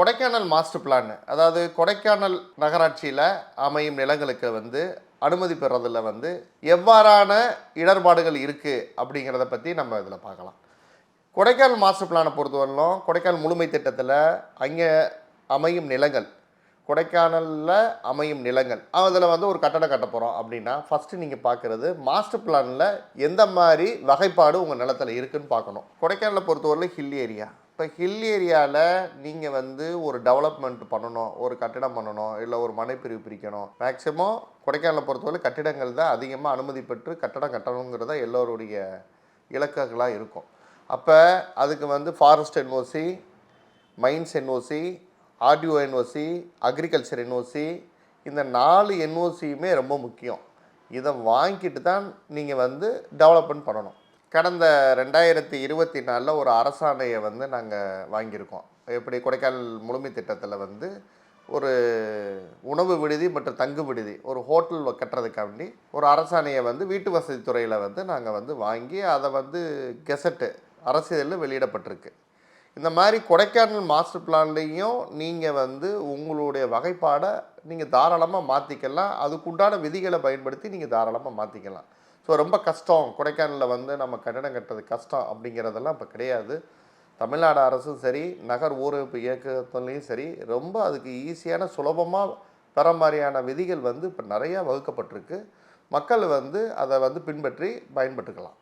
Kodaikanal master plan அதாவது கொடைக்கானல் நகராட்சியில் அமையும் நிலங்களுக்கு வந்து அனுமதி பெறதில் வந்து எவ்வாறான இடர்பாடுகள் இருக்குது அப்படிங்கிறத பற்றி நம்ம இதில் பார்க்கலாம். கொடைக்கானல் மாஸ்டர் பிளானை பொறுத்தவரையிலும் கொடைக்கானல் முழுமை திட்டத்தில் அங்கே அமையும் நிலங்கள் கொடைக்கானலில் அமையும் நிலங்கள். அதில் வந்து ஒரு கட்டடம் கட்ட போகிறோம் அப்படின்னா ஃபஸ்ட்டு நீங்கள் பார்க்குறது மாஸ்டர் பிளானில் எந்த மாதிரி வகைப்பாடு உங்கள் நிலத்தில் இருக்குன்னு பார்க்கணும். கொடைக்கானலை பொறுத்தவரையிலும் ஹில் ஏரியா இப்போ ஹில் ஏரியாவில் நீங்கள் வந்து ஒரு டெவலப்மெண்ட் பண்ணணும் ஒரு கட்டிடம் பண்ணணும் இல்லை ஒரு மனைப்பிரிவு பிரிக்கணும். மேக்சிமம் கொடைக்கானலை பொறுத்தவரை கட்டிடங்கள் தான் அதிகமாக அனுமதி பெற்று கட்டடம் கட்டணுங்கிறத எல்லோருடைய இலக்குகளாக இருக்கும். அப்போ அதுக்கு வந்து forest NOC mines NOC RTO NOC agriculture NOC இந்த நாலு என்ஓசியுமே ரொம்ப முக்கியம். இதை வாங்கிட்டு தான் நீங்கள் வந்து டெவலப்மெண்ட் பண்ணணும். கடந்த ரெண்டாயிரத்தி இருபத்தி நாலில் ஒரு அரசாணையை வந்து நாங்கள் வாங்கியிருக்கோம். எப்படி கொடைக்கானல் முழுமை திட்டத்தில் வந்து ஒரு உணவு விடுதி மற்றும் தங்கு விடுதி ஒரு ஹோட்டல் கட்டுறதுக்காண்டி ஒரு அரசாணையை வந்து வீட்டு வசதி துறையில் வந்து நாங்கள் வந்து வாங்கி அதை வந்து கெசட்டு அரசியலில் வெளியிடப்பட்டிருக்கு. இந்த மாதிரி கொடைக்கானல் மாஸ்டர் பிளான்லேயும் நீங்கள் வந்து உங்களுடைய வகைப்பாடை நீங்கள் தாராளமாக மாற்றிக்கலாம் அதுக்குண்டான விதிகளை பயன்படுத்தி நீங்கள் தாராளமாக மாற்றிக்கலாம் ஸோ ரொம்ப கஷ்டம். கொடைக்கானலில் வந்து நம்ம கட்டிடம் கட்டுறது கஷ்டம் அப்படிங்கிறதெல்லாம் இப்போ கிடையாது. தமிழ்நாடு அரசும் சரி நகர் ஊரமைப்பு இயக்கத்துலேயும் சரி ரொம்ப அதுக்கு ஈஸியான சுலபமாக பெற மாதிரியான விதிகள் வந்து இப்போ நிறையா வகுக்கப்பட்டிருக்கு. மக்கள் வந்து அதை வந்து பின்பற்றி பயன்பட்டுக்கலாம்.